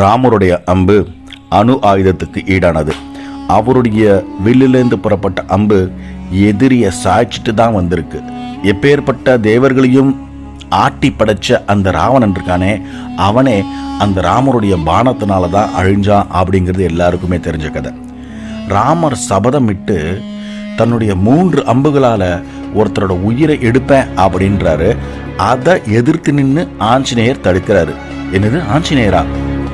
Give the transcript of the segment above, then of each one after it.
ராமருடைய அம்பு அணு ஆயுதத்துக்கு ஈடானது. அவருடைய வில்லிலிருந்து புறப்பட்ட அம்பு எதிரியை சாய்ச்சிட்டு தான் வந்திருக்கு. எப்பேற்பட்ட தேவர்களையும் ஆட்டி படைச்ச அந்த ராவணன் இருக்கானே அவனே அந்த ராமருடைய பானத்தினால தான் அழிஞ்சான் அப்படிங்கிறது எல்லாருக்குமே தெரிஞ்ச கதை. ராமர் சபதமிட்டு தன்னுடைய மூன்று அம்புகளால் ஒருத்தரோட உயிரை எடுப்பேன் அப்படின்றாரு. அதை எதிர்த்து நின்று ஆஞ்சநேயர் தடுக்கிறாரு. என்னது? ஆஞ்சநேயரா?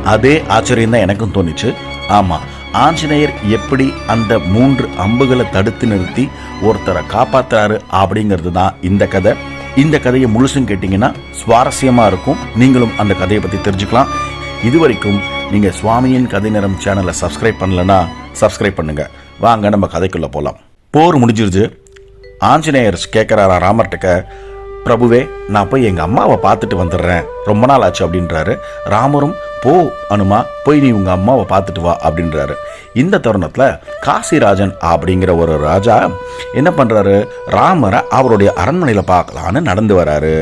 அதே ஆச்சரியம் தான் எனக்கும் தோணுச்சு. ஆமா ஆஞ்சநேயர் எப்படி அந்த மூன்று அம்புகளை தடுத்து நிறுத்தி ஒருத்தரை காப்பாத்துறாரு அப்படிங்கிறது தான் இந்த கதை. இந்த கதையை முழுசும் கேட்டிங்கன்னா சுவாரஸ்யமா இருக்கும். நீங்களும் அந்த கதையை பற்றி தெரிஞ்சுக்கலாம். இதுவரைக்கும் நீங்கள் சுவாமியின் கதை நேரம் சேனலை சப்ஸ்கிரைப் பண்ணலனா சப்ஸ்கிரைப் பண்ணுங்க. வாங்க நம்ம கதைக்குள்ளே போகலாம் போர் முடிஞ்சிருச்சு. ஆஞ்சநேயர் கேட்குறாரா ராமர்கிட்ட பிரபுவே நான் போய் எங்கள் அம்மாவை பார்த்துட்டு வந்துடுறேன். ரொம்ப நாள் ஆச்சு அப்படின்றாரு. ராமரும் போ அனுமா போய் நீ உங்கள் அம்மாவை பார்த்துட்டு வா அப்படின்றாரு. இந்த தருணத்தில் காசிராஜன் அப்படிங்கிற ஒரு ராஜா என்ன பண்ணுறாரு ராமரை அவருடைய அரண்மனையில் பார்க்கலான்னு நடந்து வராரு.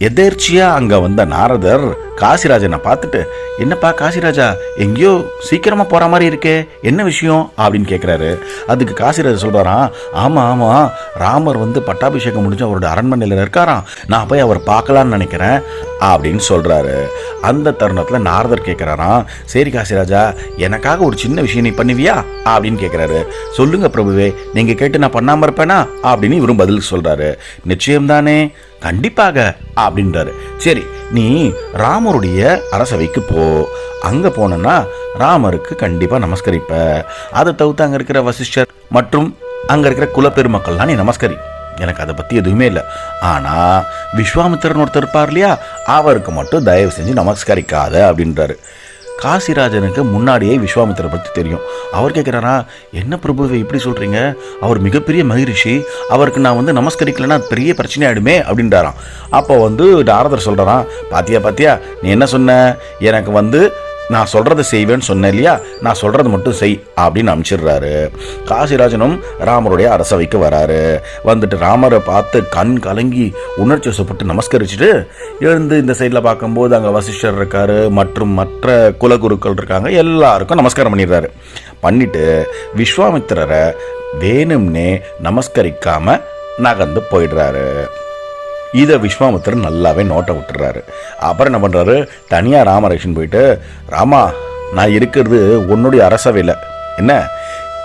எதேர்ச்சியா அங்க வந்த நாரதர் காசிராஜனை பார்த்துட்டு என்னப்பா காசிராஜா எங்கேயோ சீக்கிரமா போற மாதிரி இருக்கே என்ன விஷயம்? அப்படின்னு கேட்குறாரு அதுக்கு காசிராஜர் சொல்றாராம் ஆமா ஆமா ராமர் வந்து பட்டாபிஷேகம் முடிஞ்சு அவரோட அரண்மனையில் இருக்காராம். நான் போய் அவர் பார்க்கலான்னு நினைக்கிறேன் அப்படின்னு சொல்றாரு. அந்த தருணத்துல நாரதர் கேட்குறாராம் சரி காசிராஜா எனக்காக ஒரு சின்ன விஷயம் நீ பண்ணுவியா? அப்படின்னு கேட்குறாரு சொல்லுங்க பிரபுவே நீங்க கேட்டு நான் பண்ணாம இருப்பேனா? அப்படின்னு இவரும் பதில் சொல்றாரு. நிச்சயம்தானே கண்டிப்பாக அப்படின்றாரு. சரி நீ ராமருடைய அரசவைக்கு போ. அங்கே போனேன்னா ராமருக்கு கண்டிப்பாக நமஸ்கரிப்ப. அதை தவிர்த்து அங்கே இருக்கிற வசிஷ்டர் மற்றும் அங்கே இருக்கிற குலப்பெருமக்கள்லாம் நீ நமஸ்கரி. எனக்கு அதை பற்றி எதுவுமே இல்லை. ஆனால் விஸ்வாமித்திரன் ஒருத்தர் இருப்பார் இல்லையா? அவருக்கு மட்டும் தயவு செஞ்சு நமஸ்கரிக்காத அப்படின்றாரு. காசிராஜனுக்கு முன்னாடியே விஸ்வாமித்திரரை பற்றி தெரியும். அவர் கேட்குறாரா என்ன பிரபுவை இப்படி சொல்கிறீங்க அவர் மிகப்பெரிய மகிழ்ச்சி. அவருக்கு நான் வந்து நமஸ்கரிக்கலைன்னா பெரிய பிரச்சனை ஆகிடுமே அப்படின்றாராம். அப்போ வந்து நாரதர் சொல்கிறாராம் பாத்தியா பாத்தியா நீ என்ன சொன்ன? எனக்கு வந்து நான் சொல்கிறத செய்வேன்னு சொன்னேன் இல்லையா? நான் சொல்கிறது மட்டும் செய் அப்படின்னு அனுப்பிச்சிடுறாரு. காசிராஜனும் ராமருடைய அரசவைக்கு வராரு. வந்துட்டு ராமரை பார்த்து கண் கலங்கி உணர்ச்சி வசப்பட்டு நமஸ்கரிச்சுட்டு எழுந்து இந்த சைடில் பார்க்கும்போது அங்கே வசிஷ்டர் இருக்காரு மற்றும் மற்ற குலகுருக்கள் இருக்காங்க எல்லாருக்கும் நமஸ்காரம் பண்ணிடுறாரு. பண்ணிட்டு விஸ்வாமித்திரரை வேணும்னே நமஸ்கரிக்காம நகர்ந்து போயிடுறாரு. இதை விஸ்வாமித்திரன் நல்லாவே நோட்டை விட்டுறாரு. அப்புறம் என்ன பண்ணுறாரு தனியாக ராமரேஷன் போயிட்டு ராமா நான் இருக்கிறது உன்னுடைய அரசவையில். என்ன?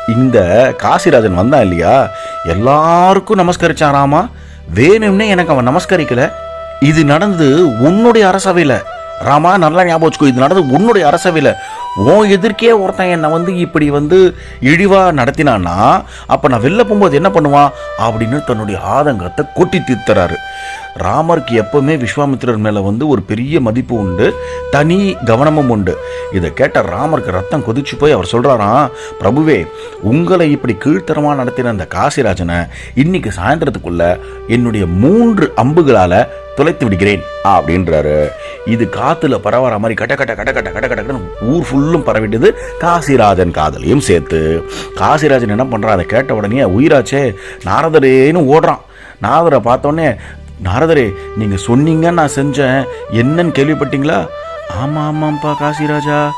இந்த காசிராஜன் வந்தான் இல்லையா? எல்லாருக்கும் நமஸ்கரிச்சான் ராமா. வேணும்னே எனக்கு அவன் நமஸ்கரிக்கல. இது நடந்தது உன்னுடைய அரசவையில். ராமா நல்லா ஞாபகம் வச்சுக்கோ இது நடந்தது உன்னுடைய அரசவையில். உன் எதிர்க்கே ஒருத்தன் என்னை வந்து இப்படி வந்து இழிவாக நடத்தினான்னா அப்போ நான் வெளில போகும்போது என்ன பண்ணுவான்? அப்படின்னு தன்னுடைய ஆதங்கத்தை கொட்டி தீர்த்துறாரு. ராமருக்கு எப்பவுமே விஸ்வாமித்திரர் மேலே வந்து ஒரு பெரிய மதிப்பு உண்டு தனி கவனமும் உண்டு. இதை கேட்ட ராமருக்கு ரத்தம் கொதிச்சு போய் அவர் சொல்கிறாராம் பிரபுவே உங்களை இப்படி கீழ்த்தரமாக நடத்தின அந்த காசிராஜனை இன்னைக்கு சாயந்தரத்துக்குள்ள என்னுடைய மூன்று அம்புகளால் துளைத்து விடுகிறேன். அப்படின்றாரு. இது காத்துல பரவற மாதிரி கட்ட கட்ட கட்ட கட்ட கட்ட கட்ட ஊர் ஃபுல்லும் பரவிட்டது காசிராஜன் காதலையும் சேர்த்து. காசிராஜன் என்ன பண்றான்? அதை கேட்ட உடனே உயிராச்சே நாரதரேன்னு ஓடுறான். நாரதரை பார்த்தோன்னே நாரதரே நீங்க சொன்னீங்கன்னு நான் செஞ்சேன். என்னன்னு கேள்விப்பட்டீங்களா? ஆமா ஆமாம்ப்பா காசிராஜா.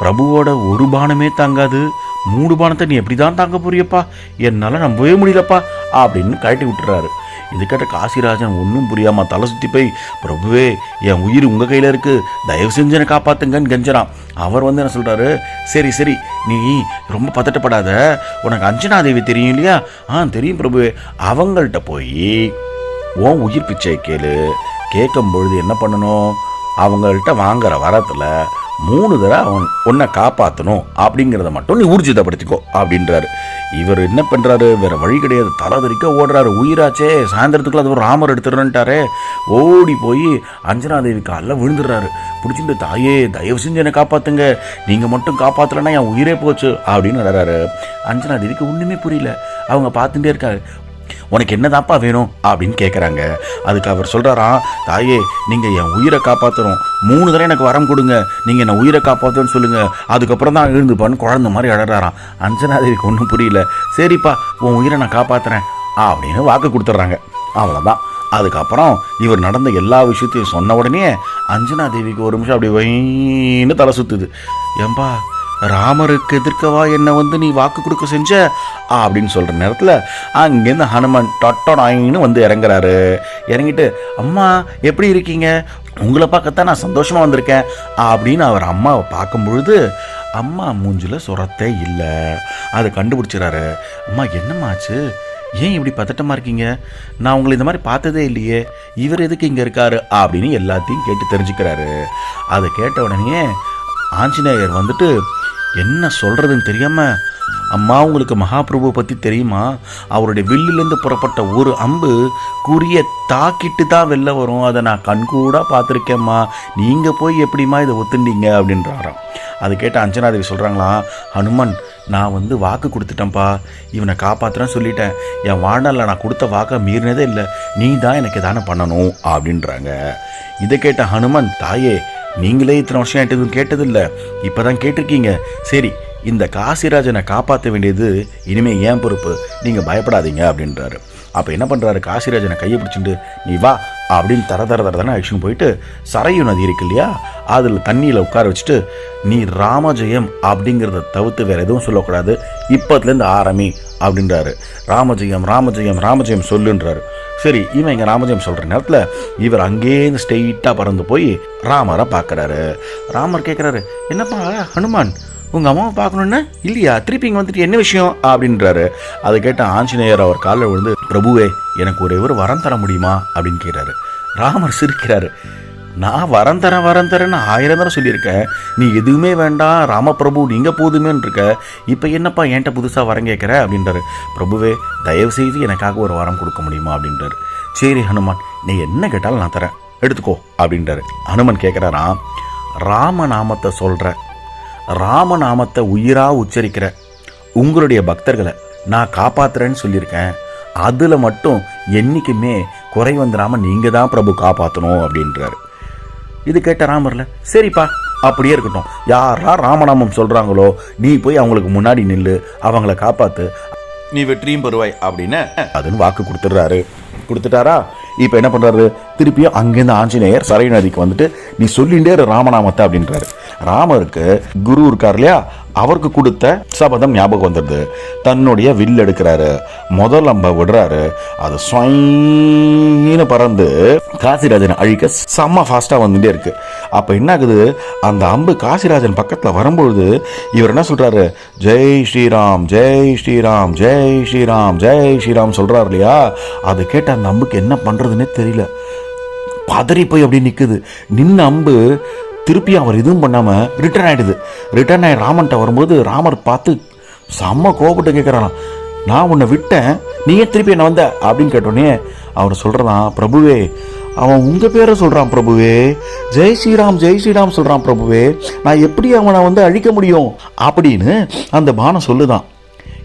பிரபுவோட ஒரு பானமே தாங்காது. மூணு பானத்தை நீ எப்படி தான் தாங்க போறியப்பா? என்னால் நம்பவே முடியலப்பா. அப்படின்னு கழட்டி விட்டுறாரு. இது கேட்ட காசிராஜன் ஒன்றும் புரியாமல் தலை சுற்றி போய் பிரபுவே என் உயிர் உங்கள் கையில் இருக்குது தயவு செஞ்சு என்னை காப்பாத்துங்கன்னு கெஞ்சறான். அவர் வந்து என்ன சொல்கிறாரு சரி சரி நீ ரொம்ப பதட்டப்படாத. உனக்கு அஞ்சனா தேவி தெரியும் இல்லையா? ஆ தெரியும் பிரபுவே. அவங்கள்ட்ட போய் உன் உயிர் பிச்சை கேளு. கேட்கும் பொழுது என்ன பண்ணணும்? அவங்கள்ட்ட வாங்குற வரத்தில் மூணு தடவை அவன் உன்னை காப்பாற்றணும் அப்படிங்கிறத மட்டும் நீ ஊர்ஜிதப்படுத்திக்கோ அப்படின்றாரு. இவர் என்ன பண்ணுறாரு வேற வழி கிடையாது. தலை ஓடுறாரு. உயிராச்சே. சாயந்தரத்துக்குள்ள அது ஒரு ராமர் எடுத்துடுறேன்ட்டாரே. ஓடி போய் அஞ்சனா தேவி காலில் விழுந்துடுறாரு. பிடிச்சிட்டு தாயே தயவு செஞ்சு என்னை காப்பாற்றுங்க நீங்கள் மட்டும் காப்பாற்றலைன்னா என் உயிரே போச்சு அப்படின்னு நடறாரு அஞ்சனா தேவிக்கு புரியல. அவங்க பார்த்துட்டே இருக்காரு உனக்கு என்னதாப்பா வேணும்? அப்படின்னு கேட்குறாங்க அதுக்கு அவர் சொல்கிறாராம் தாயே நீங்கள் என் உயிரை காப்பாற்றணும் மூணு தடவை எனக்கு வரம் கொடுங்க. நீங்கள் என்னை உயிரை காப்பாற்றணும்னு சொல்லுங்கள் அதுக்கப்புறம் தான் எழுந்துப்பான்னு குழந்த மாதிரி அழறாராம். அஞ்சனாதேவிக்கு ஒன்றும் புரியல. சரிப்பா உன் உயிரை நான் காப்பாற்றுறேன் அப்படின்னு வாக்கு கொடுத்துட்றாங்க. அவ்வளோதான் அதுக்கப்புறம் இவர் நடந்த எல்லா விஷயத்தையும் சொன்ன உடனே அஞ்சனா தேவிக்கு ஒரு நிமிஷம் அப்படி வைன்னு தலை சுத்துது. ஏம்பா ராமருக்கு எதிர்க்கவா என்னை வந்து நீ வாக்கு கொடுக்க செஞ்ச? அப்படின்னு சொல்கிற நேரத்தில் அங்கேருந்து ஹனுமான் டொட்டோடாயின்னு வந்து இறங்குறாரு. இறங்கிட்டு அம்மா எப்படி இருக்கீங்க? உங்களை பார்க்கத்தான் நான் சந்தோஷமாக வந்திருக்கேன். அப்படின்னு அவர் அம்மாவை பார்க்கும் பொழுது அம்மா மூஞ்சில் சுரத்தே இல்லை. அதை கண்டுபிடிச்சிறாரு. அம்மா என்னம்மாச்சு ஏன் இப்படி பதட்டமாக இருக்கீங்க? நான் உங்களை இந்த மாதிரி பார்த்ததே இல்லையே. இவர் எதுக்கு இங்கே இருக்காரு? அப்படின்னு எல்லாத்தையும் கேட்டு தெரிஞ்சுக்கிறாரு. அதை கேட்ட உடனே ஆஞ்சநேயர் வந்துட்டு என்ன சொல்கிறதுன்னு தெரியாமல் அம்மா உங்களுக்கு மகாபிரபு பற்றி தெரியுமா? அவருடைய வில்லிலேருந்து புறப்பட்ட ஒரு அம்பு குறிய தாக்கிட்டு தான் வெளில வரும். அதை நான் கண்கூடாக பார்த்துருக்கேம்மா. நீங்கள் போய் எப்படிம்மா இதை ஒத்துண்டீங்க? அப்படின்றாராம். அது கேட்ட அஞ்சனாதேவி சொல்கிறாங்களாம் ஹனுமன் நான் வந்து வாக்கு கொடுத்துட்டேன்ப்பா. இவனை காப்பாற்றுறேன்னு சொல்லிட்டேன். என் வாழ்நாளில் நான் கொடுத்த வாக்கை மீறினதே இல்லை. நீ தான் எனக்கு தானே பண்ணணும்? அப்படின்றாங்க. இதை கேட்ட ஹனுமன் தாயே நீங்களே இத்தனை வருஷம் என்கிட்ட எதுவும் கேட்டதில்லை. இப்போ தான் கேட்டிருக்கீங்க. சரி இந்த காசிராஜனை காப்பாற்ற வேண்டியது இனிமே ஏன் பொறுப்பு? நீங்கள் பயப்படாதீங்க அப்படின்றாரு. அப்போ என்ன பண்ணுறாரு காசிராஜனை கையை பிடிச்சிட்டு நீ வா அப்படின்னு தர தர தர தானே அழிச்சுன்னு போயிட்டு சரையு நதி இருக்கு இல்லையா? அதில் தண்ணியில் உட்கார வச்சுட்டு நீ ராமஜெயம் அப்படிங்கிறத தவிர்த்து வேறு எதுவும் சொல்லக்கூடாது. இப்போத்துலேருந்து ஆரம்பி அப்படின்றாரு. ராமஜெயம் ராமஜெயம் ராமஜெயம் சொல்லுன்றாரு. சரி இவன் இங்கே ராமஜெயம் சொல்கிற நேரத்தில் இவர் அங்கேருந்து ஸ்ட்ரெயிட்டாக பறந்து போய் ராமரை பார்க்குறாரு. ராமர் கேட்குறாரு என்னப்பா ஹனுமான் உங்கள் அம்மாவை பார்க்கணுன்னா இல்லையா? திருப்பி இங்கே வந்துட்டு என்ன விஷயம்? அப்படின்றாரு. அதை கேட்ட ஆஞ்சநேயர் அவர் காலில் விழுந்து பிரபுவே எனக்கு ஒரே ஒரு வரம் தர முடியுமா? அப்படின்னு கேட்குறாரு ராமர் சிரிக்கிறாரு. நான் வரம் தரேன் வரம் தரேன்னு ஆயிரம் தரம் சொல்லியிருக்கேன் நீ எதுவுமே வேண்டாம் ராமபிரபு நீங்கள் போதுமேன்னு இருக்க இப்போ என்னப்பா என்கிட்ட புதுசாக வரம் கேட்குற அப்படின்றாரு. பிரபுவே தயவு செய்து எனக்காக ஒரு வரம் கொடுக்க முடியுமா? அப்படின்றாரு. சரி ஹனுமான் நீ என்ன கேட்டாலும் நான் தரேன். எடுத்துக்கோ அப்படின்றாரு. ஹனுமன் கேட்குறாராம் ராமநாமத்தை சொல்கிற ராமநாமத்தை உயிராக உச்சரிக்கிற. உங்களுடைய பக்தர்களை நான் காப்பாற்றுறேன்னு சொல்லியிருக்கேன். அதில் மட்டும் என்றைக்குமே குறை வந்துடாமல் நீங்கள் தான் பிரபு காப்பாற்றணும் அப்படின்றாரு. இது கேட்ட ராமர்ல சரிப்பா. அப்படியே இருக்கட்டும். யாரா ராமநாமம் சொல்கிறாங்களோ நீ போய் அவங்களுக்கு முன்னாடி நில்லு அவங்கள காப்பாற்று நீ வெற்றியும் பெறுவாய் அப்படின்னு அதுன்னு வாக்கு கொடுத்துட்றாரு. கொடுத்துட்டாரா? இப்போ என்ன பண்ணுறாரு திருப்பியும் அங்கேருந்து ஆஞ்சநேயர் சரை நதிக்கு வந்துட்டு நீ சொல்லிண்டே இரு ராமநாமத்தை அப்படின்றாரு. ராமருக்கு குரு இருக்கார் இல்லையா? அவருக்கு கொடுத்த சபதம் ஞாபகம் வந்துடுது தன்னுடைய வில் எடுக்கிறாரு. முதல் அம்ப விடுறாரு. அது ஸ்வைன்னு பறந்து காசிராஜனை அழிக்க செம்ம ஃபாஸ்ட்டாக வந்துட்டே இருக்கு. அப்போ என்ன ஆகுது அந்த அம்பு காசிராஜன் பக்கத்தில் வரும்பொழுது இவர் என்ன சொல்கிறாரு ஜெய் ஸ்ரீராம் ஜெய் ஸ்ரீராம் ஜெய் ஸ்ரீராம் ஜெய் ஸ்ரீராம் சொல்கிறார் இல்லையா? அதை கேட்ட அந்த அம்புக்கு என்ன பண்ணுறதுன்னே தெரியல. பதறி போய் அப்படியே நிற்குது நின்ன அம்பு திருப்பி அவர் எதுவும் பண்ணாமல் ரிட்டர்ன் ஆகிடுது ரிட்டர்ன் ஆகி ராமன்ட்ட வரும்போது ராமர் பார்த்து செம்ம கோபப்பட்டு கேட்குறாராம் நான் உன்னை விட்டேன். நீ ஏன் திருப்பி என்ன வந்த? அப்படின்னு கேட்டோடனே அவர் சொல்கிறதான் பிரபுவே அவன் உங்கள் பேரை சொல்கிறான் பிரபுவே. ஜெய் ஸ்ரீராம் ஜெய் ஸ்ரீராம் சொல்கிறான் பிரபுவே. நான் எப்படி அவனை வந்து அழிக்க முடியும்? அப்படின்னு அந்த பானம் சொல்லுதான்.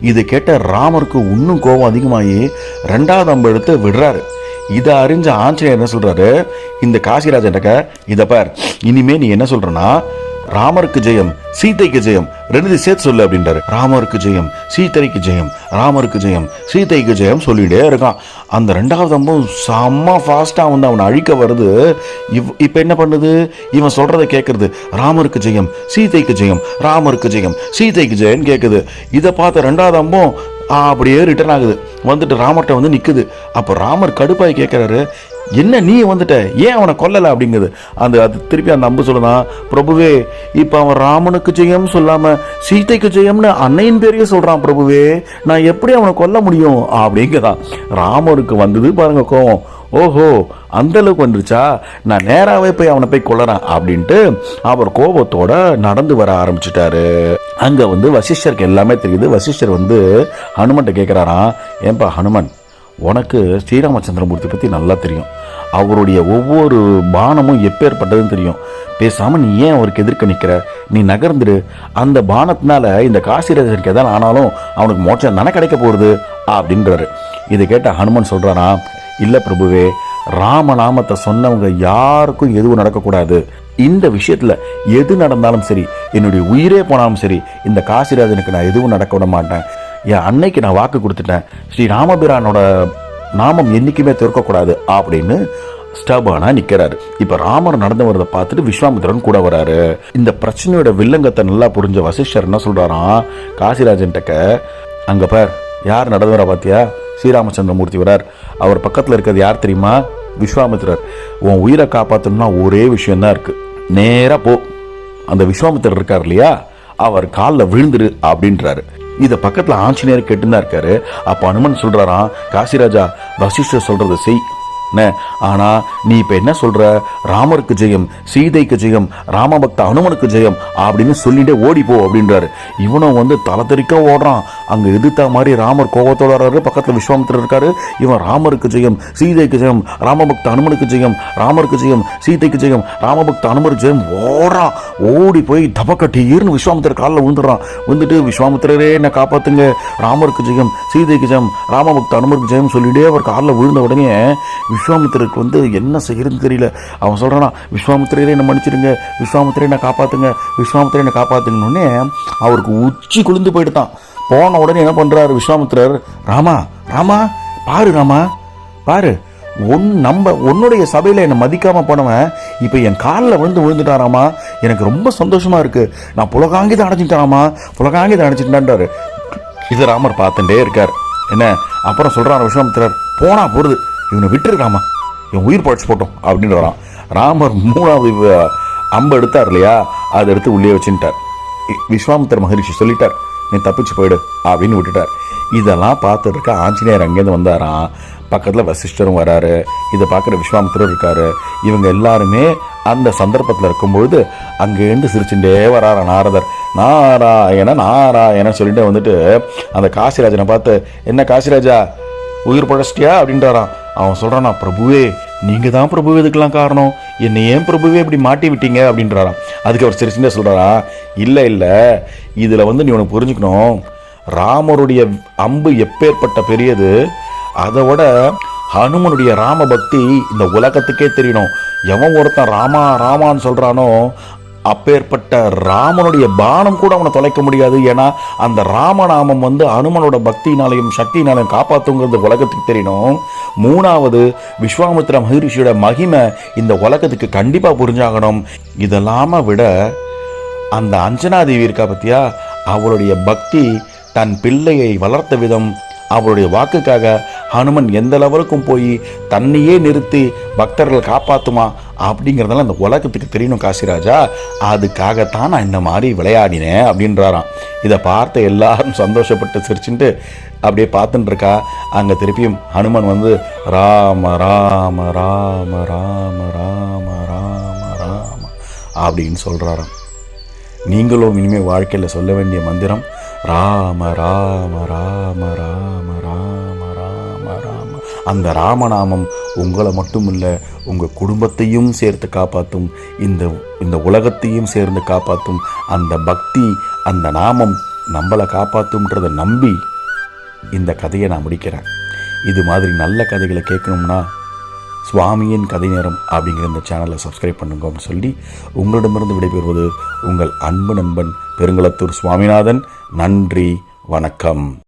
இது கேட்ட ராமருக்கு இன்னும் கோபம் அதிகமாகி ரெண்டாவது அம்பு எடுத்து விடுறாரு. இதை அறிஞ்ச ஆஞ்சநேயர் என்ன சொல்கிறாரு இந்த காசிராஜன் இதை பார். இனிமேல் நீ என்ன சொல்கிறனா ராமருக்கு ஜெயம் சீதைக்கு ஜெயம். ரெண்டு சேர்த்து சொல்லு அப்படின்றாரு. ராமருக்கு ஜெயம் சீதைக்கு ஜெயம் ராமருக்கு ஜெயம் சீதைக்கு ஜெயம் சொல்லிட்டே இருக்கான். அந்த ரெண்டாவது அம்பும் செம்ம ஃபாஸ்ட்டாக வந்து அவனை அழிக்க வருது. இவ் இப்போ என்ன பண்ணுது? இவன் சொல்றதை கேட்கறது ராமருக்கு ஜெயம் சீதைக்கு ஜெயம் ராமருக்கு ஜெயம் சீதைக்கு ஜெயம்னு கேட்குது இதை பார்த்த ரெண்டாவது அம்பும் அப்படியே ரிட்டர்ன் ஆகுது. வந்துட்டு ராமர்கிட்ட வந்து நிற்குது அப்போ ராமர் கடுப்பாய் கேட்குறாரு என்ன நீ வந்துட்ட? ஏன் அவனை கொல்லலை அப்படிங்குது? அந்த அது திருப்பி அந்த அம்பு சொல்லுதான் பிரபுவே இப்போ அவன் ராமனுக்கு ஜெயம் சொல்லாமல் சீதைக்கு ஜெயம்னு அன்னையின் பேரையே சொல்கிறான் பிரபுவே. நான் எப்படி அவனை கொல்ல முடியும்? அப்படிங்கிறதான் ராமருக்கு வந்தது பாருங்க கோவம். ஓஹோ அந்த அளவுக்கு வந்துருச்சா? நான் நேராகவே போய் அவனை போய் கொல்லறேன் அப்படின்ட்டு அவர் கோபத்தோட நடந்து வர ஆரம்பிச்சிட்டாரு. அங்கே வந்து வசிஷ்டருக்கு எல்லாமே தெரியுது. வசிஷ்டர் வந்து ஹனுமன்ட்ட கேட்குறாராம் ஏன்பா ஹனுமன் உனக்கு ஸ்ரீராமச்சந்திரமூர்த்தி பற்றி நல்லா தெரியும். அவருடைய ஒவ்வொரு பானமும் எப்பேற்பட்டதுன்னு தெரியும். பேசாமல் நீ ஏன் அவருக்கு எதிர்க்க நிற்கிற நீ நகர்ந்துடு அந்த பானத்தினால இந்த காசிராஜனுக்கு எதாவது ஆனாலும் அவனுக்கு மோட்சம் தானே கிடைக்க போகுது? அப்படின்றாரு இதை கேட்ட ஹனுமன் சொல்கிறானா இல்லை பிரபுவே ராமநாமத்தை சொன்னவங்க யாருக்கும் எதுவும் நடக்கக்கூடாது. இந்த விஷயத்தில் எது நடந்தாலும் சரி என்னுடைய உயிரே போனாலும் சரி இந்த காசிராஜனுக்கு நான் எதுவும் நடக்க விட மாட்டேன். என் அன்னைக்கு நான் வாக்கு கொடுத்துட்டேன். ஸ்ரீ ராமபிரானோட நாமம் என்றைக்குமே திறக்கக்கூடாது அப்படின்னு ஸ்டபானா நிக்கிறாரு. இப்ப ராமர் நடந்து வரதை பார்த்துட்டு விஸ்வாமித்திரன் கூட வராரு இந்த பிரச்சனையோட வில்லங்கத்தை நல்லா புரிஞ்ச வசிஷ்டர் என்ன சொல்றாராம் காசிராஜன்ட்டக்க அங்க பார் யார் நடந்து வர பாத்தியா? ஸ்ரீராமச்சந்திரமூர்த்தி வரார் அவர் பக்கத்தில் இருக்கிறது யார் தெரியுமா? விஸ்வாமித்திரர். உன் உயிரை காப்பாற்றணும்னா ஒரே விஷயந்தான் இருக்குது நேராக போ. அந்த விஸ்வாமித்திரர் இருக்கார் இல்லையா? அவர் காலில் விழுந்துரு அப்படின்றாரு. இத பக்கத்துல ஆஞ்சநேயர் கேட்டுன்னு இருக்காரு. அப்ப அனுமன் சொல்கிறாராம் காசிராஜா வசிஷ்டர் சொல்கிறத செய். ஆனா நீ இப்ப என்ன சொல்ற? ராமருக்கு ஜெயம் சீதைக்கு ஜெயம் ராமபக்த அனுமனுக்கு ஜெயம் அப்படின்னு சொல்லிட்டே ஓடி போ அப்படின்றாரு. இவனும் வந்து தலை தெறிக்க ஓடுறான். அங்க எதிர்த்த மாதிரி ராமர் கோபத்தோட வர்றாரு. பக்கத்துல விஸ்வாமித்திரர் இருக்காரு. இவன் ராமருக்கு ஜெயம் சீதைக்கு ஜெயம் ராமபக்த அனுமனுக்கு ஜெயம் ராமருக்கு ஜெயம் சீதைக்கு ஜெயம் ராமபக்த அனுமருக்கு ஜெயம் ஓடுறான். ஓடி போய் தபக்கட்டீர்னு விஸ்வாமித்திரர் காலில் விழுந்துடுறான். வந்துட்டு விஸ்வாமித்திரரே என்ன காப்பாத்துங்க. ராமருக்கு ஜெயம் சீதைக்கு ஜெயம் ராமபக்த அனுமருக்கு ஜெயம் சொல்லிட்டே அவர் காலில் விழுந்த உடனே விஸ்வாமித்திரருக்கு வந்து என்ன செய்கிறதுன்னு தெரியல. அவன் சொல்கிறானா விஸ்வாமித்திரையே என்ன மன்னிச்சிடுங்க. விஸ்வாமித்திரையை என்ன காப்பாற்றுங்க விஸ்வாமித்திரரை என்ன காப்பாத்துங்கன்னு அவருக்கு உச்சி குளிந்து போயிட்டான் போன உடனே என்ன பண்ணுறாரு விஸ்வாமித்திரர்? ராமா ராமா பாரு ராமா பாரு. ஒன் நம்ம உன்னுடைய சபையில் என்னை மதிக்காமல் போனவன் இப்போ என் காலில் விழுந்து விழுந்துட்டாராமா எனக்கு ரொம்ப சந்தோஷமா இருக்குது நான் புலகாங்கி தான் அடைஞ்சிட்டாராமா புலகாங்கி தான் அடைஞ்சிட்டான்றாரு இது ராமர் பார்த்துட்டே இருக்கார். என்ன? அப்புறம் சொல்கிறார் விஸ்வாமித்திரர் போனால் போகிறது இவனை விட்டுருக்காமா இவன் உயிர் பழச்சு போட்டோம் அப்படின்னு வரான். ராமர் மூணாவது அம்பு எடுத்தார் இல்லையா? அதை எடுத்து உள்ளே வச்சுட்டார் விஸ்வாமித்தர் மகரிஷி சொல்லிட்டார் நீ தப்பிச்சு போயிடு அப்படின்னு விட்டுட்டார். இதெல்லாம் பார்த்துட்டு இருக்க ஆஞ்சநேயர் அங்கேருந்து வந்தாராம். பக்கத்தில் வசிஷ்டரும் வராரு. இதை பார்க்குற விஸ்வாமித்தரும் இருக்காரு. இவங்க எல்லாருமே அந்த சந்தர்ப்பத்தில் இருக்கும்பொழுது அங்கேருந்து சிரிச்சுட்டே வராரா நாரதர். நாராயண நாராயண சொல்லிட்டு வந்துட்டு அந்த காசிராஜனை பார்த்து என்ன காசிராஜா உயிர் பழச்சிட்டியா? அப்படின்றாராம் அவன் சொல்றானா பிரபுவே நீங்க தான் பிரபு இதுக்கெல்லாம் காரணம். என்னை ஏன் பிரபுவே இப்படி மாட்டி விட்டீங்க? அப்படின்றாராம். அதுக்கு அவர் சிரிச்சுட்டே சொல்கிறாரா இல்லை இல்ல இதுல வந்து நீ உனக்கு புரிஞ்சுக்கணும். ராமருடைய அம்பு எப்பேற்பட்ட பெரியது அதை விட ஹனுமனுடைய ராம பக்தி இந்த உலகத்துக்கே தெரியணும். எவன் ஒருத்தன் ராமா ராமான்னு சொல்றானோ அப்பேற்பட்ட ராமனுடைய பானம் கூட அவனை தொலைக்க முடியாது. ஏன்னா அந்த ராமநாமம் வந்து அனுமனோட பக்தியினாலையும் சக்தினாலையும் காப்பாற்றுங்கிறது உலகத்துக்கு தெரியணும். மூணாவது விஸ்வாமித்ர மகரிஷியோட மகிமை இந்த உலகத்துக்கு கண்டிப்பாக புரிஞ்சாகணும். இதெல்லாம விட அந்த அஞ்சனா தேவி இருக்கா பத்தியா? அவளுடைய பக்தி தன் பிள்ளையை வளர்த்த விதம் அவளுடைய வாக்குக்காக ஹனுமன் எந்த லெவலுக்கும் போய் தன்னையே நிறுத்தி பக்தர்கள் காப்பாற்றுமா அப்படிங்கிறதெல்லாம் இந்த உலகத்துக்கு தெரியணும் காசிராஜா. அதுக்காகத்தான் நான் இந்த மாதிரி விளையாடினேன் அப்படின்றாராம். இதை பார்த்த எல்லாரும் சந்தோஷப்பட்டு சிரிச்சுட்டு அப்படியே பார்த்துட்டுருக்கா அங்கே திருப்பியும் ஹனுமன் வந்து ராம ராம ராம ராம ராம ராம ராம அப்படின்னு சொல்கிறாராம் நீங்களும் இனிமேல் வாழ்க்கையில் சொல்ல வேண்டிய மந்திரம் ராம ராம ராம ராம ராம ராம ராம அந்த ராமநாமம் உங்களை மட்டும் இல்லை உங்கள் குடும்பத்தையும் சேர்த்து காப்பாற்றும் இந்த இந்த உலகத்தையும் சேர்ந்து காப்பாற்றும் அந்த பக்தி அந்த நாமம் நம்மளை காப்பாற்றும்ன்றதை நம்பி இந்த கதையை நான் முடிக்கிறேன். இது மாதிரி நல்ல கதைகளை கேட்கணும்னா சுவாமியின் கதை நேரம் அப்படிங்கிற இந்த சேனலை சப்ஸ்கிரைப் பண்ணுங்க அப்படின்னு சொல்லி உங்களிடமிருந்து விடைபெறுவது உங்கள் அன்பு நண்பன் பெருங்களத்தூர் சுவாமிநாதன். நன்றி வணக்கம்.